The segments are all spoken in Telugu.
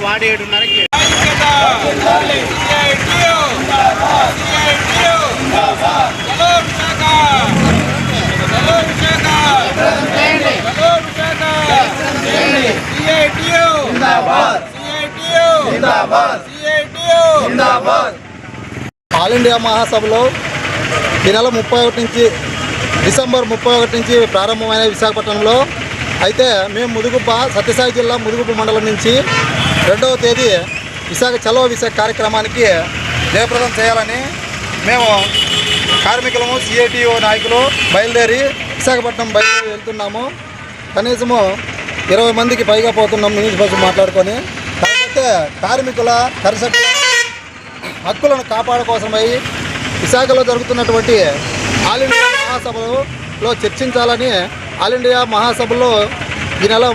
నాడు ఏడున్నరకి ఆల్ ఇండియా మహాసభలో ఈ నెల ముప్పై ఒకటి నుంచి డిసెంబర్ ముప్పై ఒకటి నుంచి ప్రారంభమైన విశాఖపట్నంలో అయితే మేము ముదుగుబ్బ సత్యసాయి జిల్లా ముదుగుబ్బ మండలం నుంచి రెండవ తేదీ విశాఖ చలో విశాఖ కార్యక్రమానికి జయప్రదం చేయాలని మేము కార్మికులము సిఐటిఓ నాయకులు బయలుదేరి విశాఖపట్నం బయలుదేరి వెళ్తున్నాము. కనీసము ఇరవై మందికి పైగా పోతున్నాం మినీ బస్సు మాట్లాడుకొని. కాకపోతే కార్మికుల కర్షకుల హక్కులను కాపాడ కోసమై విశాఖలో జరుగుతున్నటువంటి ఆల్ ఇండియా మహాసభలో చర్చించాలని ఆల్ ఇండియా మహాసభలో ఈ నెల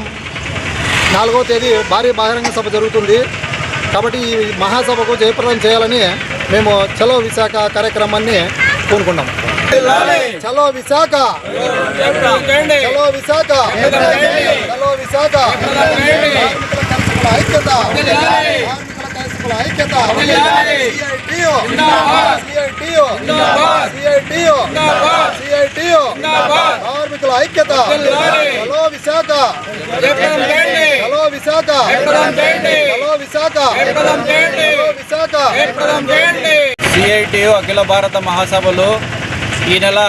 నాలుగవ తేదీ భారీ బహిరంగ సభ జరుగుతుంది. కాబట్టి ఈ మహాసభకు జయప్రదం చేయాలని మేము చలో విశాఖ కార్యక్రమాన్ని కోరుకున్నాం చలో విశాఖ. చలో విశాఖ. చలో విశాఖ. ఐక్యత. ఐక్యత. కార్మికుల hello Visakha hello Visakha hello Visakha hello Visakha CITU అఖిల భారత మహాసభలు ఈ నెల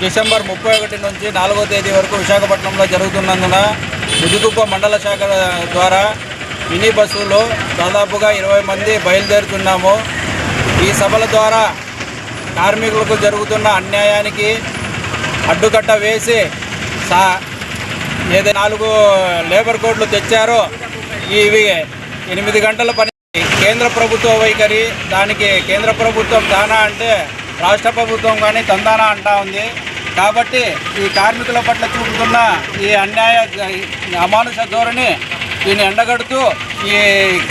డిసెంబర్ ముప్పై ఒకటి నుంచి నాలుగో తేదీ వరకు విశాఖపట్నంలో జరుగుతున్నందున ముదుగుప్ప మండల శాఖ ద్వారా మినీ బస్సులో దాదాపుగా ఇరవై మంది బయలుదేరుతున్నాము. ఈ సభల ద్వారా కార్మికులకు జరుగుతున్న అన్యాయానికి అడ్డుకట్ట వేసి సా ఏదైతే నాలుగు లేబర్ కోడ్లు తెచ్చారో ఇవి ఎనిమిది గంటల పని. కేంద్ర ప్రభుత్వ వైఖరి దానికి కేంద్ర ప్రభుత్వం దానా అంటే రాష్ట్ర ప్రభుత్వం కానీ తందానా అంటా ఉంది. కాబట్టి ఈ కార్మికుల పట్ల చూపుతున్న ఈ అన్యాయ అమానుష ధోరణి దీన్ని ఎండగడుతూ ఈ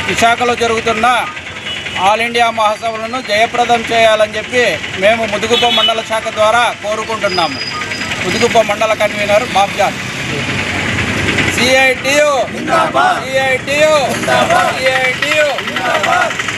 విశాఖలో జరుగుతున్న ఆల్ ఇండియా మహాసభలను జయప్రదం చేయాలని చెప్పి మేము ముదుగుప్ప మండల శాఖ ద్వారా కోరుకుంటున్నాము. ముదుగుప్ప మండల convener Babjan CITU CITU CITU